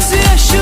друзья,